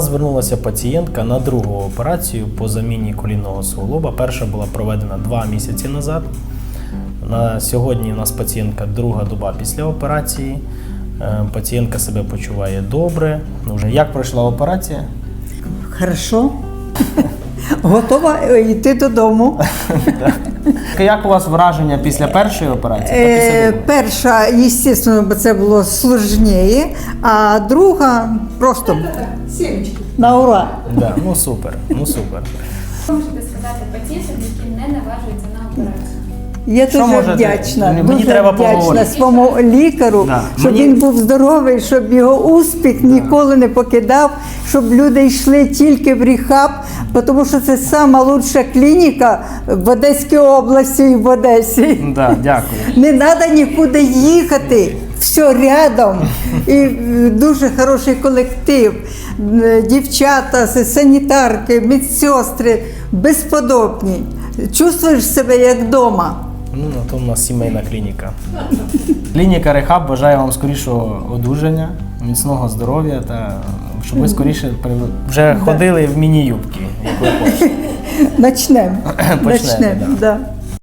Звернулася пацієнтка на другу операцію по заміні колінного суглоба. Перша була проведена два місяці назад. На сьогодні у нас пацієнтка друга доба після операції. Е, Пацієнтка себе почуває добре. Ну, як пройшла операція? Хорошо. Готова е, йти додому. Як у вас враження після першої операції? та після Е, другої? перша, звісно, бо це було сложніше, а друга просто на ура. Да, ну супер, ну супер. Можете сказати пацієнтам, які не наважуються на операцію? Я Що дуже можете? вдячна, Мені дуже треба вдячна поговорити. своєму лікару, Да, щоб мені- він був здоровий, щоб його успіх ніколи не покидав, щоб люди йшли тільки в ріхаб, тому що це сама лучша клініка в Одеській області і в Одесі. Да, дякую. Не треба нікуди їхати. Все рядом. І е, дуже хороший колектив. Е, Дівчата, санітарки, медсестри, безподобні. Чувствуєш себе як вдома. Ну, на то у нас сімейна клініка. Клініка Рехаб бажає вам скорішого одужання, міцного здоров'я та щоб ви скоріше при- вже ходили в міні-юбки, як ви хочете. Начнемо. Почнемо, Начнем, да. да.